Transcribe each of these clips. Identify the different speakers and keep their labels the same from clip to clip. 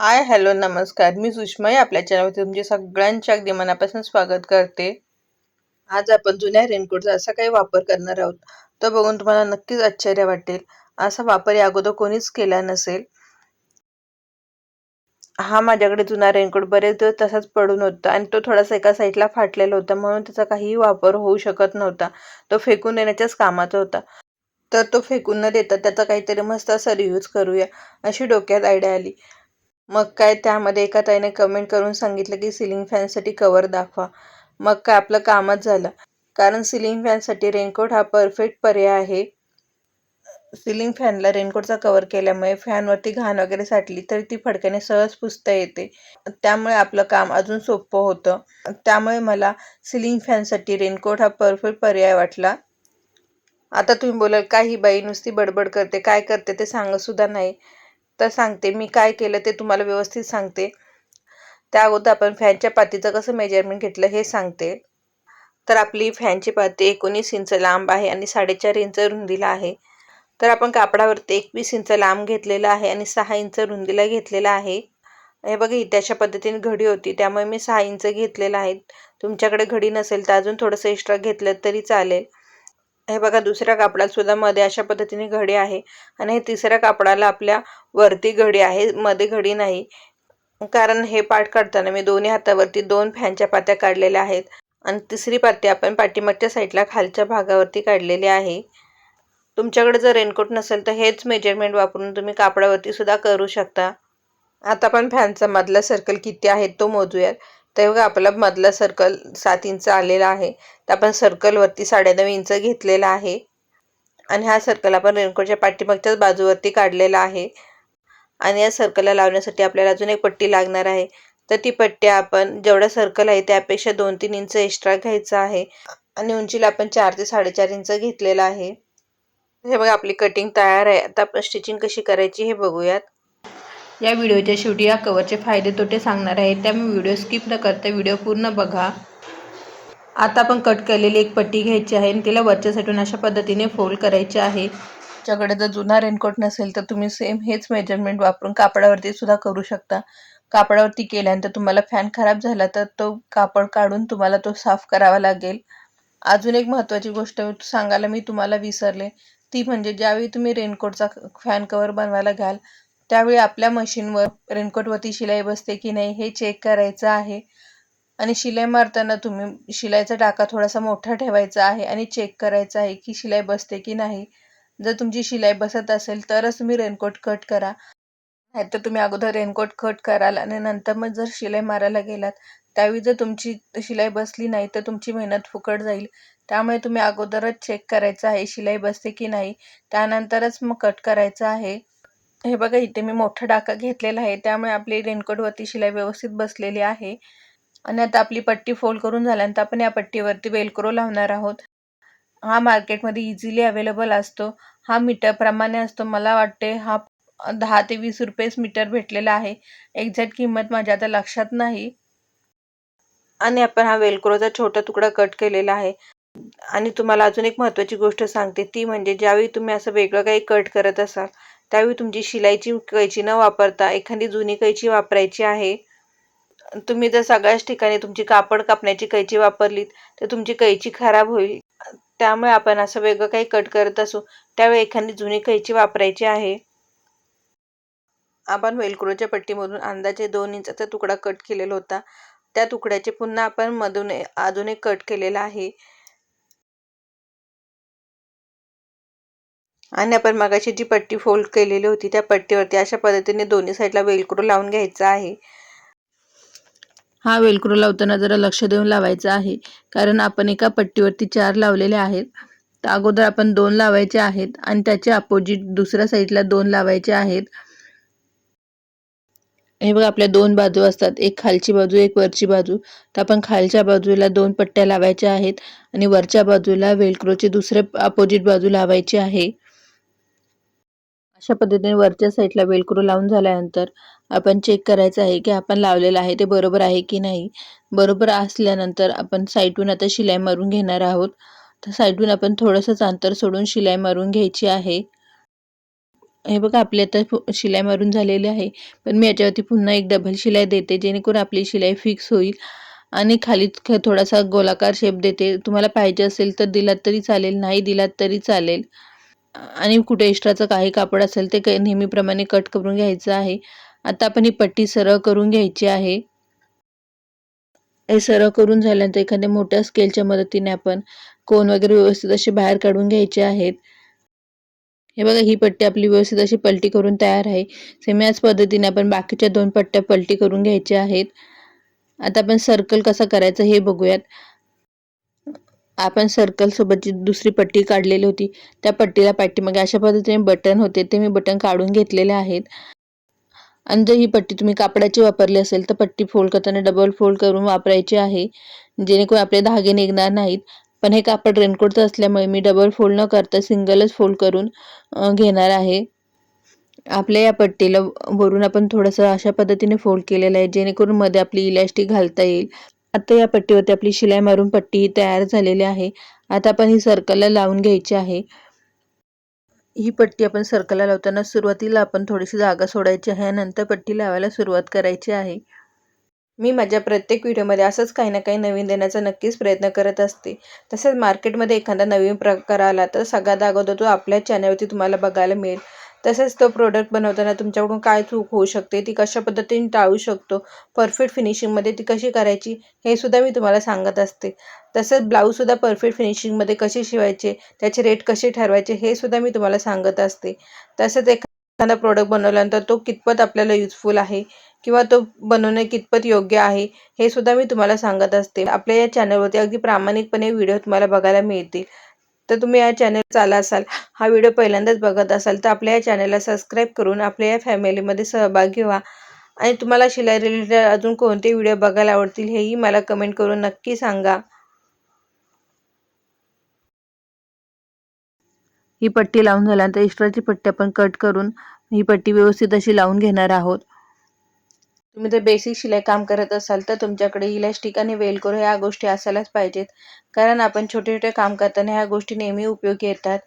Speaker 1: Hi hello नमस्कार. मी सुषमा आपल्या चॅनलवरती तुमचे सगळ्यांच्या अगदी मनापासून स्वागत करते. आज आपण जुन्या रेनकोटचा असा काही वापर करणार आहोत तो बघून तुम्हाला नक्कीच आश्चर्य वाटेल. असा वापर या अगोदर कोणीच केला नसेल. हा माझ्याकडे जुना रेनकोट बरेच दिवस तसाच पडून होता आणि तो थोडासा एका साईडला फाटलेला होता म्हणून त्याचा काहीही वापर होऊ शकत नव्हता. तो फेकून देण्याच्याच कामाचा होता. तर तो फेकून न देता त्याचा काहीतरी मस्त असा रियूज करूया अशी डोक्यात आयडिया आली. मग काय त्यामध्ये एका ताईने कमेंट करून सांगितलं की सिलिंग फॅनसाठी कवर दाखवा. मग काय आपलं कामच झालं. कारण सिलिंग फॅनसाठी रेनकोट हा परफेक्ट पर्याय आहे. सिलिंग फॅनला रेनकोटचा कवर केल्यामुळे फॅनवरती घाण वगैरे साठली तरी ती फडक्याने सहज पुसता येते. त्यामुळे आपलं काम अजून सोपं होतं. त्यामुळे मला सिलिंग फॅनसाठी रेनकोट हा परफेक्ट पर्याय वाटला. आता तुम्ही बोलाल काही बाई नुसती बडबड करते काय करते ते सांगतसुद्धा नाही. तर सांगते. मी काय केलं ते तुम्हाला व्यवस्थित सांगते. त्या अगोदर आपण फॅनच्या पातीचं कसं मेजरमेंट घेतलं हे सांगते. तर आपली फॅनची पाती एकोणीस इंच लांब आहे आणि साडेचार इंच रुंदीला आहे. तर आपण कापडावरती एकवीस इंच लांब घेतलेलं आहे आणि सहा इंच रुंदीला घेतलेला आहे. हे बघा ही अशा पद्धतीने घडी होती. त्यामुळे मी सहा इंच घेतलेलं आहे. तुमच्याकडे घडी नसेल तर अजून थोडंसं एक्स्ट्रा घेतलं तरी चालेल. हे बघा दुसऱ्या कापडाला सुद्धा मध्ये अशा पद्धतीने घडी आहे आणि हे तिसऱ्या कापडाला आपल्या वरती घडी आहे. मध्ये घडी नाही. कारण हे पाठ काढताना मी दोन्ही हातावरती दोन फॅनच्या पात्या काढलेल्या आहेत आणि तिसरी पाती आपण पाठीमागच्या साईडला खालच्या भागावरती काढलेली आहे. तुमच्याकडे जर रेनकोट नसेल तर हेच मेजरमेंट वापरून तुम्ही कापडावरती सुद्धा करू शकता. आता आपण फॅनचा मधला सर्कल किती आहे तो मोजूयात. तर बघा आपला मधला सर्कल सात इंच आलेला आहे. तर आपण सर्कलवरती साडेनऊ इंच घेतलेला आहे. आणि हा सर्कल आपण रेनकोटच्या पाठीमागच्याच बाजूवरती काढलेला आहे. आणि या सर्कलला लावण्यासाठी आपल्याला अजून एक पट्टी लागणार आहे. तर ती पट्टी आपण जेवढं सर्कल आहे त्यापेक्षा दोन तीन इंच एक्स्ट्रा घ्यायचं आहे. आणि उंचीला आपण चार ते साडेचार इंच घेतलेलं आहे. हे बघा आपली कटिंग तयार आहे. आता आपण स्टिचिंग कशी करायची हे बघूयात. या व्हिडिओच्या शेवटी या कवरचे फायदे तोटे सांगणार आहे. त्यामुळे व्हिडिओ स्किप न करता व्हिडिओ पूर्ण बघा. आता आपण कट केलेली एक पट्टी घ्यायची आहे आणि तिला वरच्या साईडून अशा पद्धतीने फोल्ड करायची आहे. तुमच्याकडे जर जुना रेनकोट नसेल तर तुम्ही सेम हेच मेजरमेंट वापरून कापडावरती सुद्धा करू शकता. कापडावरती केल्यानंतर तुम्हाला फॅन खराब झाला तर तो कापड काढून तुम्हाला तो साफ करावा लागेल. अजून एक महत्त्वाची गोष्ट सांगायला मी तुम्हाला विसरले. ती म्हणजे ज्यावेळी तुम्ही रेनकोटचा फॅन कवर बनवायला घ्याल त्यावेळी आपल्या मशीनवर रेनकोटवरती शिलाई बसते की नाही हे चेक करायचं आहे. आणि शिलाई मारताना तुम्ही शिलाईचा टाका थोडासा मोठा ठेवायचा आहे आणि चेक करायचं आहे की शिलाई बसते की नाही. जर तुमची शिलाई बसत असेल तरच तुम्ही रेनकोट कट करा. नाहीतर तुम्ही अगोदर रेनकोट कट कराल आणि नंतर मग जर शिलाई मारायला गेलात त्यावेळी जर तुमची शिलाई बसली नाही तर तुमची मेहनत फुकट जाईल. त्यामुळे तुम्ही अगोदरच चेक करायचं आहे शिलाई बसते की नाही. त्यानंतरच मग कट करायचं आहे. हे बघा इथे मी मोठा डाका घेतलेला आहे. त्यामुळे आपली रेनकोटवरती शिलाई व्यवस्थित बसलेली आहे. आणि आता आपली पट्टी फोल्ड करून झाल्यानंतर आपण या पट्टीवरती वेलक्रो लावणार आहोत. हा मार्केटमध्ये इझिली अवेलेबल असतो. हा मीटरप्रमाणे असतो. मला वाटते हा दहा ते वीस रुपयेच मीटर भेटलेला आहे. एक्झॅक्ट किंमत माझ्या आता लक्षात नाही. आणि आपण हा वेलक्रोचा छोटा तुकडा कट केलेला आहे. आणि तुम्हाला अजून एक महत्त्वाची गोष्ट सांगते. ती म्हणजे ज्यावेळी तुम्ही असं वेगळं काही कट करत असाल त्यावेळी तुमची शिलाईची कैची न वापरता एखादी जुनी कैची वापरायची आहे? तुम्ही जर सगळ्याच ठिकाणी तुमची कापड कापण्याची कैची वापरलीत तर तुमची कैची खराब होईल. त्यामुळे आपण असं वेगळं काही कट करत असू. त्यावेळी एखादी जुनी कैची वापरायची आहे? आपण वेलक्रोच्या पट्टीमधून अंदाजे दोन इंचाचा तुकडा कट केलेला होता. त्या तुकड्याचे पुन्हा आपण मधून अजून एक कट केलेला आहे. आणि आपण मगाशी जी पट्टी फोल्ड केलेली होती त्या पट्टीवरती अशा पद्धतीने दोन्ही साईडला वेलक्रो लावून घ्यायचा आहे. हा वेलक्रो लावताना जरा लक्ष देऊन लावायचा आहे. कारण आपण एका पट्टीवरती चार लावलेले आहेत. तर अगोदर आपण दोन लावायचे आहेत आणि त्याच्या अपोजिट दुसऱ्या साईडला दोन लावायचे आहेत. हे बघा आपल्या दोन बाजू असतात. एक खालची बाजू एक वरची बाजू. तर आपण खालच्या बाजूला दोन पट्ट्या लावायच्या आहेत आणि वरच्या बाजूला वेलक्रोचे दुसरे अपोजिट बाजू लावायची आहे. अशा पद्धतीने वरच्या साईडला वेलक्रो लावून झाल्यानंतर आपण चेक करायचं आहे की आपण लावलेलं आहे ते बरोबर आहे की नाही. बरोबर असल्यानंतर आपण साईडून आता शिलाई मारून घेणार आहोत. तर साईडून आपण थोडंसंच अंतर सोडून शिलाई मारून घ्यायची आहे. हे बघा आपली आता फु- शिलाई मारून झालेली आहे. पण मी याच्यावरती पुन्हा एक डबल शिलाई देते जेणेकरून आपली शिलाई फिक्स होईल. आणि खाली थोडासा गोलाकार शेप देते. तुम्हाला पाहिजे असेल तर दिलात तरी चालेल नाही दिलात तरी चालेल. आणि कुठे एक्स्ट्राचं काही कापड असेल ते काही नेहमीप्रमाणे कट करून घ्यायचं आहे. आता आपण ही पट्टी सरळ करून घ्यायची आहे. हे सरळ करून झाल्यानंतर एखाद्या मोठ्या स्केलच्या मदतीने आपण कोन वगैरे व्यवस्थित असे बाहेर काढून घ्यायचे आहेत. हे बघा ही पट्टी आपली व्यवस्थित अशी पलटी करून तयार आहे. सेम याच पद्धतीने आपण बाकीच्या दोन पट्ट्या पलटी करून घ्यायच्या आहेत. आता आपण सर्कल कसा करायचा हे बघूयात. आपण सर्कलसोबतची दुसरी पट्टी काढलेली होती त्या पट्टीला पाठीमागे अशा पद्धतीने बटन होते ते मी बटन काढून घेतलेले आहेत. आणि जर ही पट्टी तुम्ही कापडाची वापरली असेल तर पट्टी फोल्ड करताना डबल फोल्ड करून वापरायची आहे. जेणेकरून आपले धागे निघणार नाहीत. पण हे कापड रेनकोटचं असल्यामुळे मी डबल फोल्ड न करता सिंगलच फोल्ड करून घेणार आहे. आपल्या या पट्टीला वरून आपण थोडंसं अशा पद्धतीने फोल्ड केलेलं आहे जेणेकरून मध्ये आपली इलॅस्टिक घालता येईल. आता या पट्टीवरती आपली शिलाई मारून पट्टी तयार झालेली आहे. आता आपण ही सर्कलला लावून घ्यायची आहे. ही पट्टी आपण सर्कलला लावताना सुरुवातीला आपण थोडीशी जागा सोडायची आहे नंतर पट्टी लावायला सुरुवात करायची आहे. मी माझ्या प्रत्येक व्हिडिओमध्ये असंच काही ना काही नवीन देण्याचा नक्कीच प्रयत्न करत असते. तसेच मार्केटमध्ये एखादा नवीन प्रकार आला तर सगळ्यात अगोदर तो आपल्या चॅनलवरती तुम्हाला बघायला मिळेल. तसेच तो प्रोडक्ट बनवताना तुमच्याकडून काय चूक होऊ शकते ती कशा पद्धतीने टाळू शकतो परफेक्ट फिनिशिंगमध्ये ती कशी करायची हे सुद्धा मी तुम्हाला सांगत असते. तसेच ब्लाऊजसुद्धा परफेक्ट फिनिशिंगमध्ये कसे शिवायचे त्याचे रेट कसे ठरवायचे हे सुद्धा मी तुम्हाला सांगत असते. तसंच एखादा प्रोडक्ट बनवल्यानंतर तो कितपत आपल्याला युजफुल आहे किंवा तो बनवणे कितपत योग्य आहे हे सुद्धा मी तुम्हाला सांगत असते. आपल्या या चॅनलवरती अगदी प्रामाणिकपणे व्हिडिओ तुम्हाला बघायला मिळतील. तर तुम्ही या चॅनल चाला असाल हा व्हिडिओ पहिल्यांदाच बघत असाल तर आपल्या या चॅनलला सबस्क्राईब करून आपल्या या फॅमिलीमध्ये सहभागी व्हा. आणि तुम्हाला शिलाई रिलेटेड अजून कोणते व्हिडिओ बघायला आवडतील हेही मला कमेंट करून नक्की सांगा. ही पट्टी लावून झाल्यानंतर एक्स्ट्राची पट्टी आपण कट करून ही पट्टी व्यवस्थित अशी लावून घेणार आहोत. तुम्ही जर बेसिक शिलाई काम करत असाल तर तुमच्याकडे इलॅस्टिक आणि वेलक्रो ह्या गोष्टी असायलाच पाहिजेत. कारण आपण छोटे छोटे काम करताना ह्या गोष्टी नेहमी उपयोगी येतात.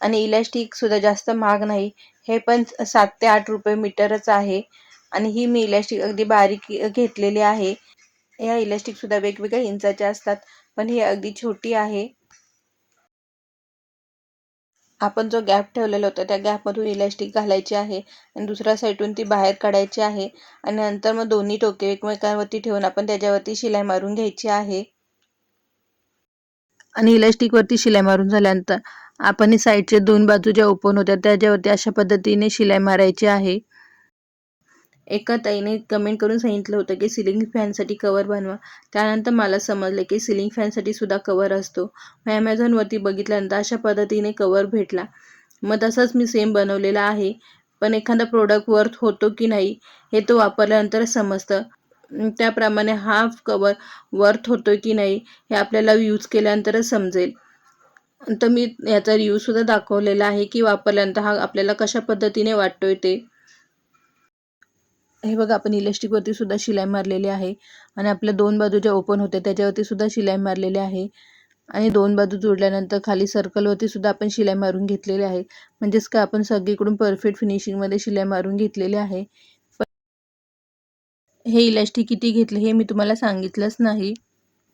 Speaker 1: आणि इलॅस्टिकसुद्धा जास्त महाग नाही. हे पण सात ते आठ रुपये मीटरच आहे. आणि ही मी इलॅस्टिक अगदी बारीक घेतलेली आहे. ह्या इलॅस्टिकसुद्धा वेगवेगळ्या इंचाच्या असतात. पण ही अगदी छोटी आहे. आपण जो गॅप ठेवलेला होता त्या गॅपमधून इलॅस्टिक घालायची आहे आणि दुसऱ्या साईडून ती बाहेर काढायची आहे आणि नंतर मग दोन्ही टोके एकमेकांवरती ठेवून आपण त्याच्यावरती शिलाई मारून घ्यायची आहे. आणि इलॅस्टिकवरती शिलाई मारून झाल्यानंतर आपण साईडचे दोन बाजू ज्या ओपन होत्या त्याच्यावरती अशा पद्धतीने शिलाई मारायची आहे. एका ताईने कमेंट करून सांगितलं होतं की सिलिंग फॅनसाठी कवर बनवा. त्यानंतर मला समजलं की सिलिंग फॅनसाठी सुद्धा कवर असतो. मग ॲमेझॉनवरती बघितल्यानंतर अशा पद्धतीने कवर भेटला. मग तसंच मी सेम बनवलेला आहे. पण एखादा प्रोडक्ट वर्थ होतो की नाही हे तो वापरल्यानंतर समजतं. त्याप्रमाणे हा कवर वर्थ होतो की नाही हे आपल्याला यूज केल्यानंतरच समजेल. तर मी याचा रिव्ह्यूसुद्धा दाखवलेला आहे की वापरल्यानंतर हा आपल्याला कशा पद्धतीने वाटतोय ते. हे बघा आपण इलेस्टिकवरती सुद्धा शिलाई मारलेली आहे आणि आपल्या दोन बाजू ज्या ओपन होत्या त्याच्यावरती सुद्धा शिलाई मारलेली आहे. आणि दोन बाजू जोडल्यानंतर खाली सर्कलवरती सुद्धा आपण शिलाई मारून घेतलेली आहे. म्हणजेच का आपण सगळीकडून परफेक्ट फिनिशिंगमध्ये शिलाई मारून घेतलेली आहे. पण हे इलास्टिक किती घेतले हे मी तुम्हाला सांगितलंच नाही.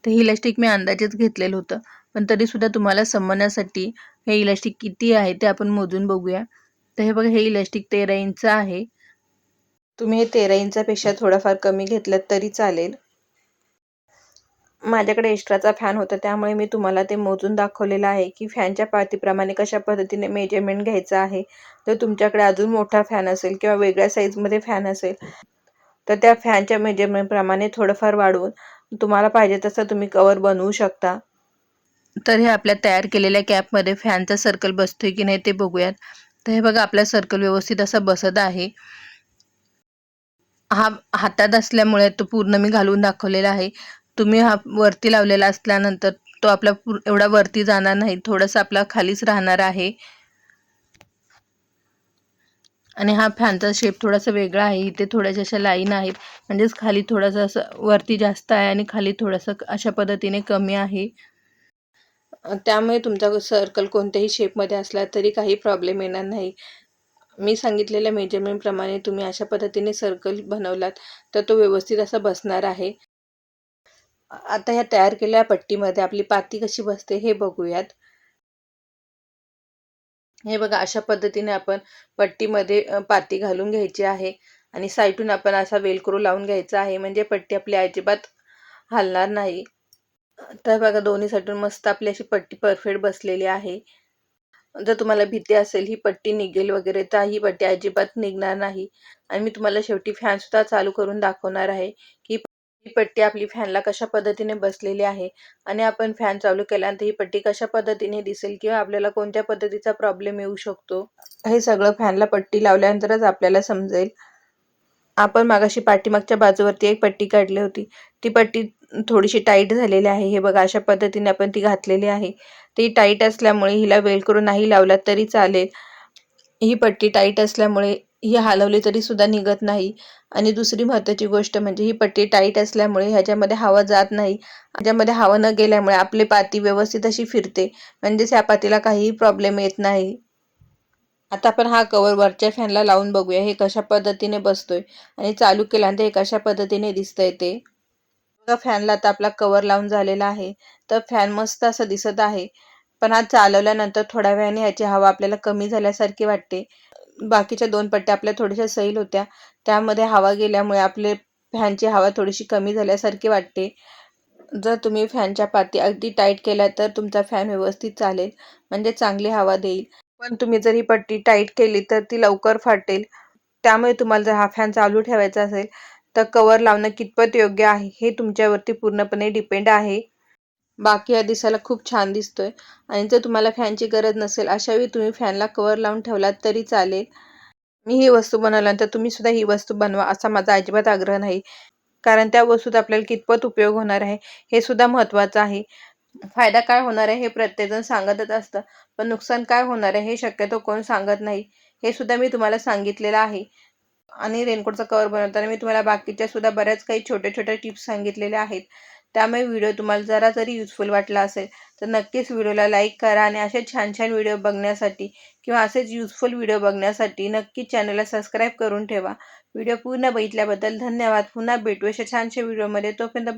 Speaker 1: तर हे इलास्टिक मी अंदाजेच घेतलेलं होतं. पण तरीसुद्धा तुम्हाला समजण्यासाठी हे इलास्टिक किती आहे ते आपण मोजून बघूया. तर हे बघा हे इलास्टिक तेरा इंच आहे. तुम्ही हे तेरा इंचापेक्षा थोडंफार कमी घेतलं तरी चालेल. माझ्याकडे एक्स्ट्राचा फॅन होता त्यामुळे मी तुम्हाला ते मोजून दाखवलेलं आहे की फॅनच्या पातीप्रमाणे कशा पद्धतीने मेजरमेंट घ्यायचं आहे. जर तुमच्याकडे अजून मोठा फॅन असेल किंवा वेगळ्या साईजमध्ये फॅन असेल तर त्या फॅनच्या मेजरमेंटप्रमाणे थोडंफार वाढवून तुम्हाला पाहिजे तसं तुम्ही कवर बनवू शकता. तर हे आपल्या तयार केलेल्या कॅपमध्ये फॅनचा सर्कल बसतोय की नाही ते बघूयात. तर हे बघा आपला सर्कल व्यवस्थित असा बसत आहे. हा हातात असल्यामुळे तो पूर्ण मी घालून दाखवलेला आहे. तुम्ही हा वरती लावलेला असल्यानंतर तो आपला एवढा वरती जाणार नाही थोडासा आपला खालीच राहणार आहे. आणि हा फॅनचा शेप थोडासा वेगळा आहे इथे थोड्याशा अशा लाईन आहेत. म्हणजेच खाली थोडासा असं वरती जास्त आहे आणि खाली थोडंसं अशा पद्धतीने कमी आहे. त्यामुळे तुमचा सर्कल कोणत्याही शेपमध्ये असला तरी काही प्रॉब्लेम येणार नाही. मी सांगितलेल्या मेजरमेंटप्रमाणे तुम्ही अशा पद्धतीने सर्कल बनवलात तर तो व्यवस्थित असा बसणार आहे. आता ह्या तयार केलेल्या पट्टीमध्ये आपली पाती कशी बसते हे बघूयात. हे बघा अशा पद्धतीने आपण पट्टीमध्ये पाती घालून घ्यायची आहे आणि साईटून आपण असा वेलक्रो लावून घ्यायचा आहे म्हणजे पट्टी आपली अजिबात हलणार नाही. तर बघा दोन्ही साईडून मस्त आपली अशी पट्टी परफेक्ट बसलेली आहे. जर तुम्हाला भीती असेल ही पट्टी निघेल वगैरे तर ही पट्टी अजिबात निघणार नाही. आणि मी तुम्हाला शेवटी फॅनसुद्धा चालू करून दाखवणार आहे की ही पट्टी आपली फॅनला कशा पद्धतीने बसलेली आहे आणि आपण फॅन चालू केल्यानंतर ही पट्टी कशा पद्धतीने दिसेल किंवा आपल्याला कोणत्या पद्धतीचा प्रॉब्लेम येऊ शकतो हे सगळं फॅनला पट्टी लावल्यानंतरच आपल्याला समजेल. आपण मागाशी पाठीमागच्या बाजूवरती एक पट्टी काढली होती. ती पट्टी थोडीशी टाईट झालेली आहे. हे बघा अशा पद्धतीने आपण ती घातलेली आहे. ती टाईट असल्यामुळे हिला वेलक्रो नाही लावला तरी चालेल. ही पट्टी टाईट असल्यामुळे ही हलवली तरी सुद्धा निघत नाही. आणि दुसरी महत्त्वाची गोष्ट म्हणजे ही पट्टी टाईट असल्यामुळे ह्याच्यामध्ये हवा जात नाही. ह्याच्यामध्ये हवा न गेल्यामुळे आपली पाती व्यवस्थित अशी फिरते. म्हणजेच ह्या पातीला काहीही प्रॉब्लेम येत नाही. आता आपण हा कवर वरच्या फॅनला लावून बघूया. हे कशा पद्धतीने बसतोय आणि चालू केल्यानंतर हे कशा पद्धतीने दिसतंय ते. बघा फॅनला आता आपला कवर लावून झालेला आहे. तर फॅन मस्त असं दिसत आहे. पण हा चालवल्यानंतर थोड्या वेळाने ह्याची हवा आपल्याला कमी झाल्यासारखी वाटते. बाकीच्या दोन पट्ट्या आपल्या थोड्याशा सैल होत्या. त्यामध्ये हवा गेल्यामुळे आपले फॅनची हवा थोडीशी कमी झाल्यासारखी वाटते. जर तुम्ही फॅनच्या पाती अगदी टाईट केल्या तर तुमचा फॅन व्यवस्थित चालेल म्हणजे चांगली हवा देईल. पण तुम्ही जर ही पट्टी टाईट केली तर ती लवकर फाटेल. त्यामुळे तुम्हाला जर हा फॅन चालू ठेवायचा असेल तर कवर लावणं कितपत योग्य आहे हे तुमच्यावरती पूर्णपणे डिपेंड आहे. बाकी हा दिसायला खूप छान दिसतोय. आणि जर तुम्हाला फॅनची गरज नसेल अशावेळी तुम्ही फॅनला कवर लावून ठेवलात तरी चालेल. मी ही वस्तू बनवल्यानंतर तुम्ही सुद्धा ही वस्तू बनवा असा माझा अजिबात आग्रह नाही. कारण त्या वस्तूत आपल्याला कितपत उपयोग होणार आहे हे सुद्धा महत्त्वाचं आहे. फायदा काय होणार आहे हे प्रत्येकजण सांगतच असतं पण नुकसान काय होणार आहे हे शक्यतो कोण सांगत नाही हे सुद्धा मी तुम्हाला सांगितलेलं आहे. आणि रेनकोटचा कवर बनवताना मी तुम्हाला बाकीच्या सुद्धा बऱ्याच काही छोट्या छोट्या टिप्स सांगितलेल्या आहेत. त्यामुळे व्हिडिओ तुम्हाला जरा जरी युजफुल वाटला असेल तर नक्कीच व्हिडिओला लाईक करा आणि असे छान छान व्हिडिओ बघण्यासाठी किंवा असेच युजफुल व्हिडिओ बघण्यासाठी नक्कीच चॅनलला सबस्क्राईब करून ठेवा. व्हिडिओ पूर्ण बघितल्याबद्दल धन्यवाद. पुन्हा भेटू अशा छानशा व्हिडिओमध्ये तोपर्यंत बाय